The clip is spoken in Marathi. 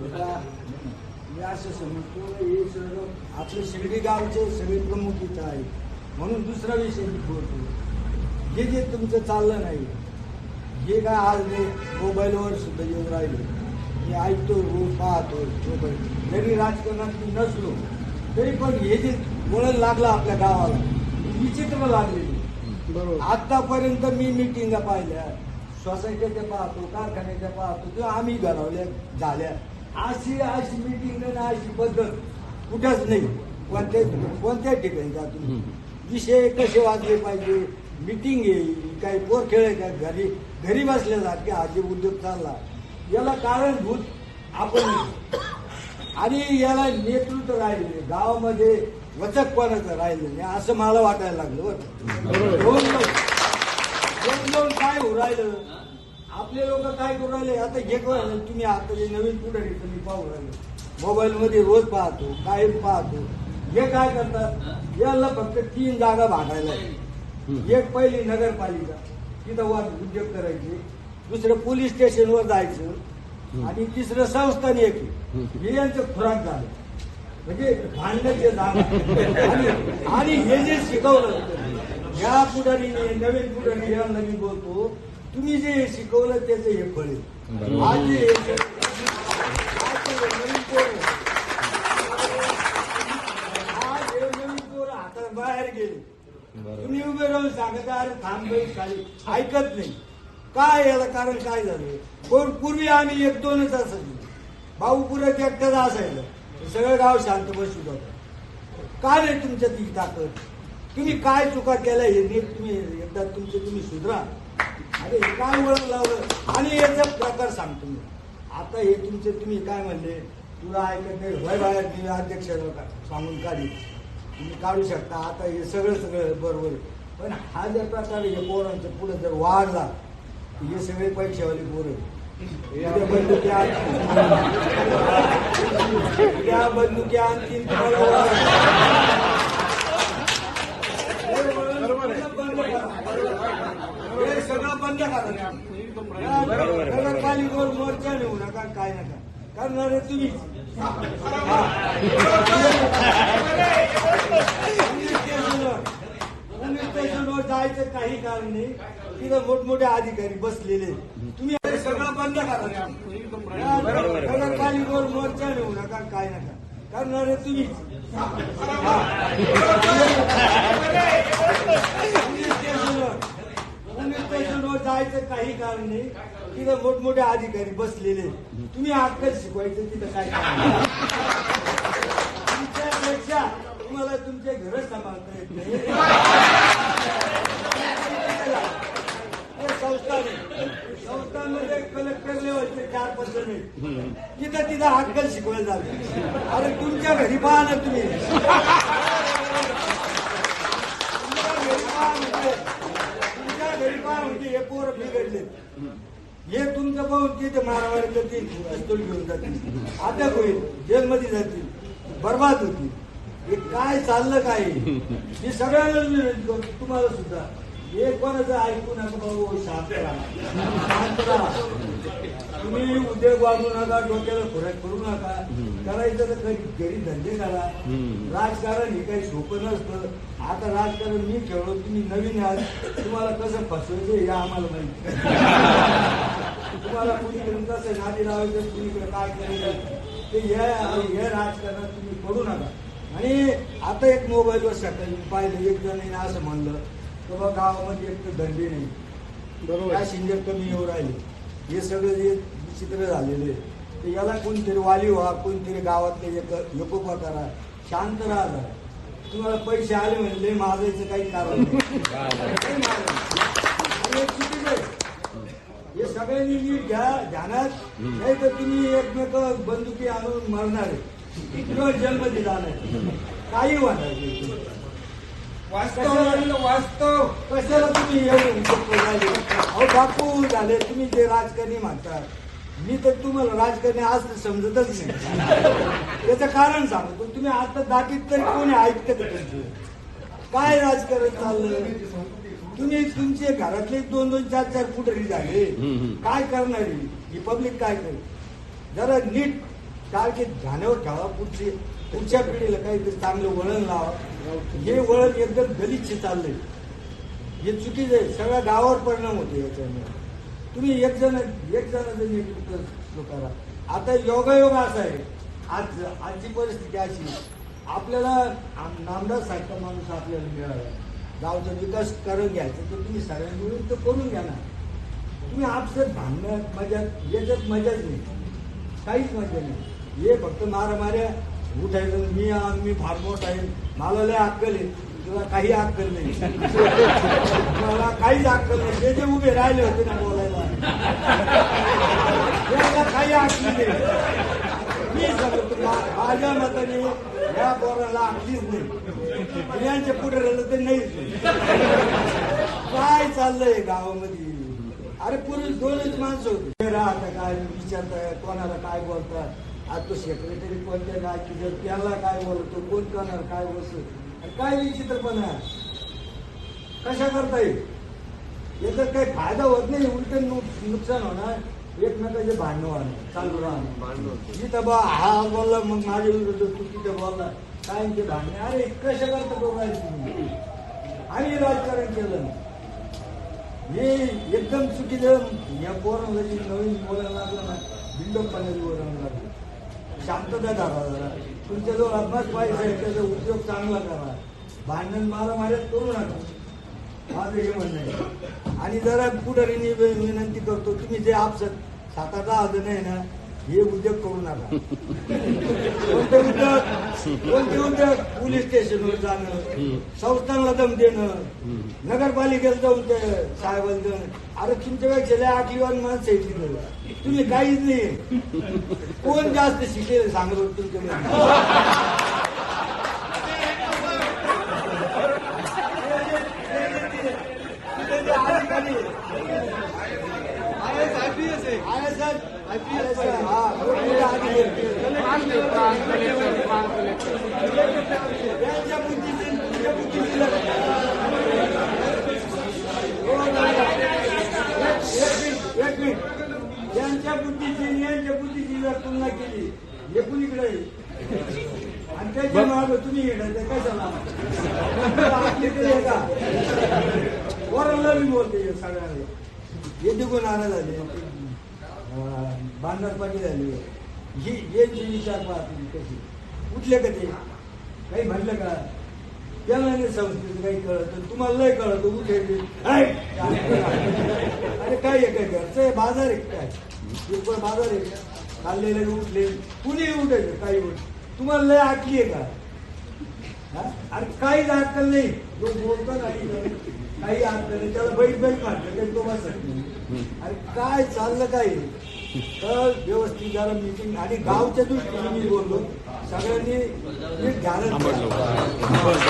मी असं समजतो हे सगळं आपले शिर्डी गावचे सगळे प्रमुख इथं आहेत. म्हणून दुसरा विषय मी बोलतो. जे जे तुमचं चाललं नाही जे काय आज मी मोबाईलवर सुद्धा येऊन राहिले मी ऐकतो रोज पाहतो मोबाईल जरी राजकारणात मी नसलो तरी पण हे जे वळण लागलं आपल्या गावाला विचित्र लागलेली. बरोबर. आतापर्यंत मी मिटिंगा पाहिल्या सोसायटीच्या पाहतो कारखान्याच्या पाहतो किंवा आम्ही घडवल्या झाल्या. अशी अशी मिटिंग आणि अशी पद्धत. कुठंच नाही. कोणत्या कोणत्या ठिकाणी जा तुम्ही? विषय कसे वाजले पाहिजे? मिटिंग येईल काही पोर खेळ का? घरी घरी बसल्यासारखे हा जे उद्योग चालला. याला कारणभूत आपण. आणि याला नेतृत्व राहिले. गावामध्ये वचकपणाचं राहिलं नाही असं मला वाटायला लागलं बरं दोन दोन काय राहिलं आपले लोक काय करू राहिले? आता हे करू तुम्ही आता जे नवीन पुढारी तुम्ही पाहू राहिले. मोबाईल मध्ये रोज पाहतो काय पाहतो. हे काय करतात? याला फक्त तीन जागा भागायला एक पहिली नगरपालिका. तिथं वाद उद्योग करायचे. दुसरं पोलीस स्टेशनवर जायचं. आणि तिसरं संस्थान एक हे यांचं खुराक झालं. म्हणजे भांडण्याचे जागा. आणि आणि हे जे शिकवलं या पुढारीने नवीन पुढारी या नवीन बोलतो तुम्ही जे शिकवलं त्याचं हे फळ आहे. आज जे नवीन पोरं, आज हे नवीन पोरं हातात बाहेर गेले. तुम्ही उभे राहून सांगत अरे थांब बाई खाली. ऐकत नाही. काय याला कारण काय झालं? कोण पूर्वी आम्ही एक दोनच असायचो. भाऊ पुरत एकटाच असायचं. सगळं गाव शांत बसू होतं काय नाही तुमच्या ती ताकद? तुम्ही काय चुका केल्या हे नीट तुम्ही एकदा तुमचे तुम्ही सुधरा. अरे काय वळण लावलं? आणि याचा प्रकार सांगतो मी. आता हे तुमचे तुम्ही काय म्हणले? तुला ऐकत नाही. भय बाहेर मी अध्यक्ष सांगून काढी. तुम्ही काढू शकता. आता हे सगळं सगळं बरोबर आहे. पण हा जर प्रकार हे पोरांच्या पुढे जर वाढला हे सगळे पैशावाले पोरं आहेत. उद्या बंदुकी आणतील उद्या बंदुकी आणतील तुम्हाला ओरडतील. हे वळण बंद करा. हे सगळं बंद करा नगरपालिकेवर मोर्चा नेऊ नका काय नका करणारे तुम्ही पोलीस स्टेशनवर जायचं काही कारण नाही तिथं मोठमोठे अधिकारी बसलेले तुम्ही सगळं बंद करा नगरपालिकेवर मोर्चा नेऊ नका काय नका करणारे तुम्ही पोलीस स्टेशनवर पोलीस स्टेशनवर जायचं काही कारण नाही. तिथं मोठमोठे अधिकारी बसलेले तुम्ही अक्कल शिकवायचं तिथं काय तुमच्यापेक्षा तुम्हाला तुमचे घर सांभाळता येत नाही. संस्था संस्थान संस्थांमध्ये कलेक्टर लेवलचे चार पद्धत नाही. तिथं तिथं अक्कल शिकवायला जाते अरे तुमच्या घरी पाहा ना तुम्ही तुमच्या घरी पहा म्हणजे तुमच्या घरी पहा म्हणजे हे पोरं बिघडले हे तुमचं पाहून तिथे मारामारी करतील पिस्तूल घेऊन जातील. अटक होईल जेलमध्ये जातील बर्बाद होतील. हे काय चाललं काय? हे सगळ्यांना तुम्हाला सुद्धा. एक कोणाचं ऐकू नका भाऊ शांत राहा. तुम्ही उद्योग वागू नका डोक्याला खुराक करू नका. करायचं तर घरी घरी धंदे करा. राजकारण हे काही सोपं नसतं. आता राजकारण मी खेळलो तुम्ही नवीन आहात. तुम्हाला कसं फसवायचं हे आम्हाला माहिती तुम्हाला कुणीकडे कसं नादी लावायचं कुणीकडे काय करायचं? ते हे राजकारण राजकारणात तुम्ही पडू नका. आणि आता एक मोबाईलवर सकाळी पाहिलं एक जण असं म्हणलं की बा गावामध्ये एक तर धंदे नाही. बरोबर. पॅसेंजर कमी येऊ राहिले? हे सगळं जे विचित्र झालेलं आहे. तर याला कोणतरी वाली व्हा कोणतरी गावातले एक एकोपा करा. शांत राहा जरा. तुम्हाला पैसे आले म्हणजे मागायचं काही कारण नाही. हे चुकीचं. हे सगळ्यांनी नीट घ्या ध्यानात. नाही तर तुम्ही एकमेक बंदुकी आणून मरणार आहे. किंवा जन्मदी जाणार काही होणार वास्तव वास्तव कशाला तुम्ही? अहो बापू झाले तुम्ही जे राजकारणी म्हणता. मी तर तुम्हाला राजकारणी आज तर समजतच नाही. त्याचं कारण सांगतो तुम्ही आता दाटीत तरी कोणी ऐकतं का तुमचं? काय राजकारण चाललं तुम्ही तुमचे घरातले दोन दोन चार चार पुढारी झाले. काय करणार ही? पब्लिक काय करेल? जरा नीट सारखे ध्यानावर ठेवा पुढची. पुढच्या पिढीला काहीतरी चांगलं वळण लावा. हे वळण एकदम गलिच्छ चाललंय. हे चुकीचं आहे. सगळ्या गावावर परिणाम होतो याच्यामुळे. तुम्ही एक जण एक जणांचं नेतृत्व करा आता योगायोग असा आहे. आज आजची परिस्थिती अशी आपल्याला आम- नामदार सारखा माणूस आपल्याला मिळाला. गावचा विकास करून घ्यायचा तर तुम्ही सगळ्यांनी मिळून तर करून घ्या ना तुम्ही आपसत भांडण्यात मजा याच्यात मजाच नाही. काहीच मजा नाही. हे फक्त मारा माऱ्या आहे मी मी फार मोठा आहे. मला लय अक्कल आहे. तुला काही अक्कल नाही. मला काहीच अक्कल नाही. ते जे उभे राहिले होते ना बोलायला. काही अक्कल नाही. मी सांगतो मा- माझ्या मताने या पोराला अगदीच नाही. यांच्या पुढे राहिलं तर नाहीच नाही. काय चाललंय गावामध्ये? अरे पूर्वी दोनच माणसं होते. राहता काय? विचारताय कोणाला काय बोलतात? आज तो सेक्रेटरी कोणत्या गायची जर त्याला काय बोलतो कोण करणार काय बोलतो? काय विचित्रपणा? आहे? कशा करता येईल? याचा काही फायदा होत नाही उलट नुकसान होणार. एकमेकाचे भांडणं होणार चालू राहणार. जिथं बा हा बोलला मग माझ्या विरुद्ध तू तिथे बोलला. काय ते भांडणे. अरे कशा करता दोघांची तुम्ही आणि राजकारण केलं. हे एकदम चुकीचं. या पोरांना नवीन बोलायला लागलं ना बिंडोकपणाची बोलायला लागलं. शांतता धरा जरा तुमच्याजवळ अभ्यास पाहिजे आहे, त्याचा उपयोग चांगला करा. भांडण मारा माझ्यात करू नका माझं हे म्हणणं आहे. आणि जरा पुढारीने विनंती करतो तुम्ही जे आपसत सात आठ दहा जण आहे ना हे उद्योग करू नका. कोणते उद्योग कोणते पोलीस स्टेशनवर जाणं संस्थांना दम देणं नगरपालिकेला जाऊन ते साहेबांना देणं अरे तुमच्यापेक्षा लय आठलीवान माणसं आहे तुम्ही काहीच नाही. कोण जास्त शिकेल सांगत होतं तुमच्याकडे त्यांच्या बुद्धीची तुमच्या बुद्धीची लग्न. हो ना. एक मिनिट एक मिनिट यांच्या बुद्धीची यांच्या बुद्धीची जर तुलना केली हे कुणीकडे आणि त्याच्या माग तुम्ही येणार कशाला झाला का वरला मी बोलते हे सगळ्यांना हे तिकून नाराज झाले बांधरपाटी झाली? ही यांची विचार पहा तुम्ही कशी उठले का ते? काही म्हणलं का? त्याला नाही काही कळत. तुम्हाला लय कळत उठे अरे काय आहे काय घरचं आहे? बाजार आहे काय? बाजार आहे का? खाल्लेले उठले. कुणी उठायचं काही उठ तुम्हाला लय आटली आहे का? अरे काही अक्कल नाही. जो बोलतो नाही काही अक्कल नाही. त्याला बैठ बैठ मारलं काही तो बसत अरे काय चाललं काय? तर व्यवस्थित झालं मीटिंग आणि गावच्या दृष्टीने मी बोललो सगळ्यांनी नीट ध्यानात